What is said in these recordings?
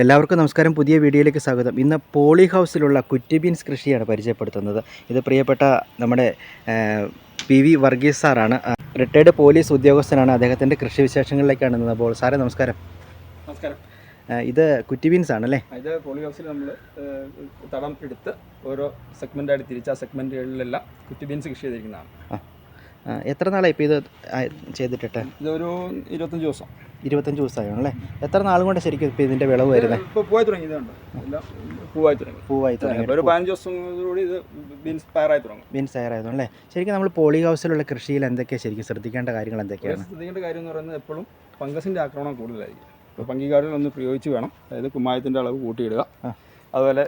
എല്ലാവർക്കും നമസ്കാരം. പുതിയ വീഡിയോയിലേക്ക് സ്വാഗതം. ഇന്ന് പോളി ഹൗസിലുള്ള കുറ്റി ബീൻസ് കൃഷിയാണ് പരിചയപ്പെടുത്തുന്നത്. ഇത് പ്രിയപ്പെട്ട നമ്മുടെ പി വി വർഗീസ് സാറാണ്. റിട്ടയർഡ് പോലീസ് ഉദ്യോഗസ്ഥനാണ് അദ്ദേഹത്തിന്റെ കൃഷി വിശേഷങ്ങളിലേക്കാണ് ഇന്ന് അപ്പോൾ സാറേ നമസ്കാരം. നമസ്കാരം. ഇത് കുറ്റിബീൻസ് ആണല്ലേ ഇത് പോളി ഹൗസിൽ നമ്മൾ തടം എടുത്ത് ഓരോ സെഗ്മെന്റായിട്ട് തിരിച്ച് ആ സെഗ്മെന്റുകളിലെല്ലാം കുറ്റി ബീൻസ് കൃഷി ചെയ്തിരിക്കുന്നതാണ്. എത്ര നാളായി ഇപ്പോൾ ഇത് ചെയ്തിട്ടിട്ട്? ഇതൊരു ഇരുപത്തഞ്ച് ദിവസം. ഇരുപത്തഞ്ച് ദിവസമാണല്ലേ എത്ര നാളും കൊണ്ട് ശരിക്കും ഇപ്പോൾ ഇതിന്റെ വിളവ് വരുന്നത് ഇപ്പോൾ പൂവായി തുടങ്ങി ഇതുണ്ട്. എല്ലാം പൂവായി തുടങ്ങി. പൂവായി തുടങ്ങി. ഒരു പതിനഞ്ച് ദിവസം കൂടി ഇത് ബീൻസ് പയറായി തുടങ്ങും. ബീൻസ് തയ്യാറായതുകൊണ്ട് അല്ലേ ശരിക്കും നമ്മൾ പോളി ഹൗസിലുള്ള കൃഷിയിൽ എന്തൊക്കെയാണ് ശരിക്കും ശ്രദ്ധിക്കേണ്ട കാര്യങ്ങൾ എന്തൊക്കെയാണ്? ശ്രദ്ധിക്കേണ്ട കാര്യം എന്ന് പറയുന്നത് എപ്പോഴും ഫംഗസിന്റെ ആക്രമണം കൂടുതലായിരിക്കും. ഇപ്പോൾ പങ്കികാരികൾ ഒന്ന് പ്രയോഗിച്ച് വേണം. അതായത് കുമ്മായത്തിന്റെ അളവ് കൂട്ടിയിടുക. അതുപോലെ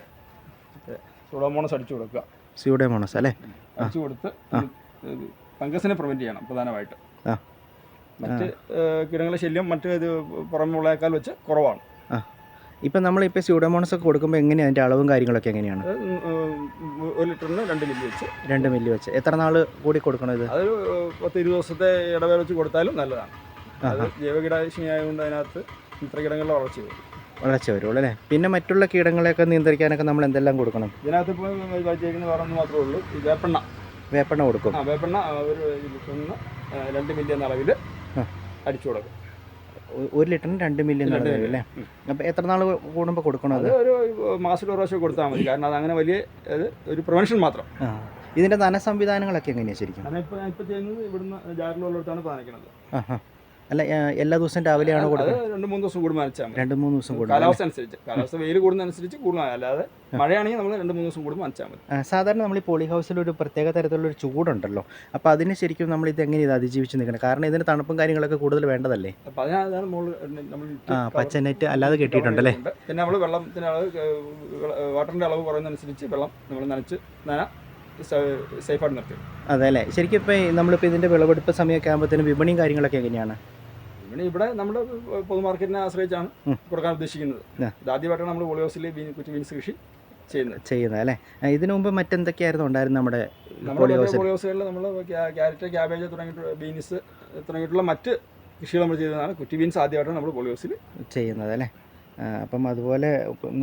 സുഡോമോണസ് അടിച്ചു കൊടുക്കുക. സ്യൂഡോമോണസ് അല്ലേ? അടിച്ചു കൊടുത്ത് ഫംഗസിനെ പ്രിവെന്റ് ചെയ്യണം പ്രധാനമായിട്ട്. മറ്റ് കീടങ്ങളുടെ ശല്യം മറ്റ് ഇത് പുറമുള്ളേക്കാൾ വെച്ച് കുറവാണ്. ഇപ്പം നമ്മളിപ്പോൾ സ്യൂഡോമോണസ് ഒക്കെ കൊടുക്കുമ്പോൾ എങ്ങനെയാണ് അതിന്റെ അളവും കാര്യങ്ങളൊക്കെ എങ്ങനെയാണ്? ഒരു ലിറ്ററിന് രണ്ട് മില്ലി വെച്ച്. രണ്ട് മില്ലി വെച്ച്. എത്ര നാൾ കൂടി കൊടുക്കണം ഇത്? അതൊരു പത്ത് ഇരുപത് ദിവസത്തെ ഇടവേള വെച്ച് കൊടുത്താലും നല്ലതാണ്. അത്. ജൈവകീടാശിനി ആയതുകൊണ്ട് അതിനകത്ത് ചിത്രകീടങ്ങളുടെ വളർച്ച വരും. വളർച്ച വരുള്ളൂ അല്ലേ? പിന്നെ മറ്റുള്ള കീടങ്ങളെയൊക്കെ നിയന്ത്രിക്കാനൊക്കെ നമ്മൾ എന്തെല്ലാം കൊടുക്കണം? ഇതിനകത്ത് ഇപ്പോൾ വച്ചിരിക്കുന്ന വേറെ ഒന്ന് മാത്രമേ ഉള്ളൂ. വേപ്പെണ്ണ. വേപ്പെണ്ണ കൊടുക്കും. ആ വേപ്പെണ്ണ ഒരു ലിറ്ററിന് രണ്ട് മില്ലി എന്ന അളവിൽ. അടിച്ചു കൊടുക്കും. ഒരു ലിറ്ററിന് രണ്ട് മില്ലി രണ്ട് അല്ലേ? അപ്പോൾ എത്ര നാൾ കൂടുമ്പോൾ കൊടുക്കണം അത്? അത് ഒരു മാസത്തിൽ ഒരു പ്രാവശ്യം കൊടുത്താൽ മതി. കാരണം അത് അങ്ങനെ വലിയ ഒരു പ്രിവെൻഷൻ മാത്രം. ഇതിന്റെ ഇതിന്റെ നന സംവിധാനങ്ങളൊക്കെ എങ്ങനെയാണ് ശരിക്കും ഇപ്പോൾ ചെയ്യുന്നത് ഇവിടുന്ന് ജാറിലുള്ളിടത്താണ് ആ അല്ല എല്ലാ ദിവസവും രാവിലെയാണ് കൊടുക്കുന്നത് രണ്ട് മൂന്ന് ദിവസം കൂടുമ്പോൾ രണ്ട് മൂന്ന് ദിവസം കൂടുമ്പോൾ കാലാവസ്ഥ അനുസരിച്ച് കാലാവസ്ഥ വെയിൽ കൂടുന്നതനുസരിച്ച് കൂടുതൽ അല്ലാതെ മഴയാണെങ്കിൽ നമ്മൾ രണ്ട് മൂന്ന് ദിവസം കൂടുമ്പോൾ മതി. സാധാരണ നമ്മൾ ഈ പോളി ഹൗസിൽ ഒരു പ്രത്യേക തരത്തിലുള്ള ഒരു ചൂടുണ്ടല്ലോ. അപ്പോൾ അതിന് ശരിക്കും നമ്മൾ ഇത് എങ്ങനെ ഇത് അതിജീവിച്ച് നിൽക്കണം? കാരണം ഇതിന് തണുപ്പും കാര്യങ്ങളൊക്കെ കൂടുതൽ വേണ്ടതല്ലേ? അപ്പോൾ അതിനാണ് നമ്മൾ ആ പച്ച നെറ്റ് അല്ലാതെ കെട്ടിയിട്ടുണ്ടല്ലേ. പിന്നെ നമ്മൾ വെള്ളത്തിന്റെ അളവ് വാട്ടറിന്റെ അളവ് കുറയുന്നതനുസരിച്ച് വെള്ളം നമ്മൾ നനച്ച് നന സേഫായിട്ട് നിർത്തി. അതെ അല്ലേ? ശരിക്കും ഇപ്പോൾ നമ്മളിപ്പോൾ ഇതിന്റെ വിളവെടുപ്പ് സമയമൊക്കെ ആകുമ്പോഴത്തേനും വിപണിയും കാര്യങ്ങളൊക്കെ എങ്ങനെയാണ്? ഇവിടെ ഇവിടെ നമ്മുടെ പൊതു മാർക്കറ്റിനെ ആശ്രയിച്ചാണ്. കൊടുക്കാൻ ഉദ്ദേശിക്കുന്നത്. ആദ്യമായിട്ടാണ് ഇതാദ്യമായിട്ടാണ് നമ്മൾ പോളിയോസിൽ കുറ്റി ബീൻസ് കൃഷി ചെയ്യുന്നത്. ചെയ്യുന്നത് അല്ലേ? ഇതിനു മുമ്പ് മറ്റെന്തൊക്കെയായിരുന്നു ഉണ്ടായിരുന്നത് നമ്മുടെ ഓളിയോസുകളിൽ പോളിയോസുകളിൽ നമ്മൾ ക്യാരറ്റ് ക്യാബേജ് തുടങ്ങിയിട്ടുള്ള ബീൻസ് തുടങ്ങിയിട്ടുള്ള മറ്റ് കൃഷികൾ നമ്മൾ ചെയ്തതാണ്. കുറ്റി ബീൻസ് ആദ്യമായിട്ടാണ് നമ്മൾ പോളിയോസിൽ ചെയ്യുന്നത് അല്ലേ? അപ്പം അതുപോലെ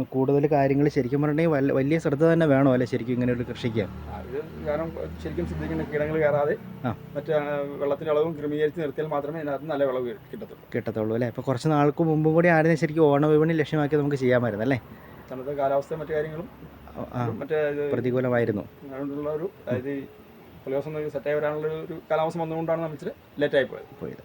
കൂടുതൽ കാര്യങ്ങൾ ശരിക്കും പറഞ്ഞിട്ടുണ്ടെങ്കിൽ വലിയ ശ്രദ്ധ തന്നെ വേണോ അല്ലേ ശരിക്കും ഇങ്ങനെ ഒരു കൃഷിക്ക് ഇത് കാരണം ശരിക്കും ശ്രദ്ധിക്കേണ്ട കീടങ്ങൾ കയറാതെ മറ്റേ വെള്ളത്തിന്റെ അളവും ക്രമീകരിച്ച് നിർത്തിയാൽ മാത്രമേ ഇതിനകത്ത് നല്ല വിളവ് കിട്ടത്തുള്ളൂ. കിട്ടത്തുള്ളൂ അല്ലേ? ഇപ്പോൾ കുറച്ച് നാൾക്ക് മുമ്പും കൂടി ആയിരുന്നു ശരിക്കും ഓണ വിപണി ലക്ഷ്യമാക്കി നമുക്ക് ചെയ്യാമായിരുന്നു അല്ലേ? തണുത്ത കാലാവസ്ഥ മറ്റു കാര്യങ്ങളും മറ്റേ പ്രതികൂലമായിരുന്നു. അതുകൊണ്ടുള്ള ഒരു അതായത് സെറ്റായി വരാനുള്ള ഒരു കാലാവസ്ഥ വന്നുകൊണ്ടാണ് നമ്മൾ ഇച്ചിരി ലേറ്റായി പോയത്. പോയത്.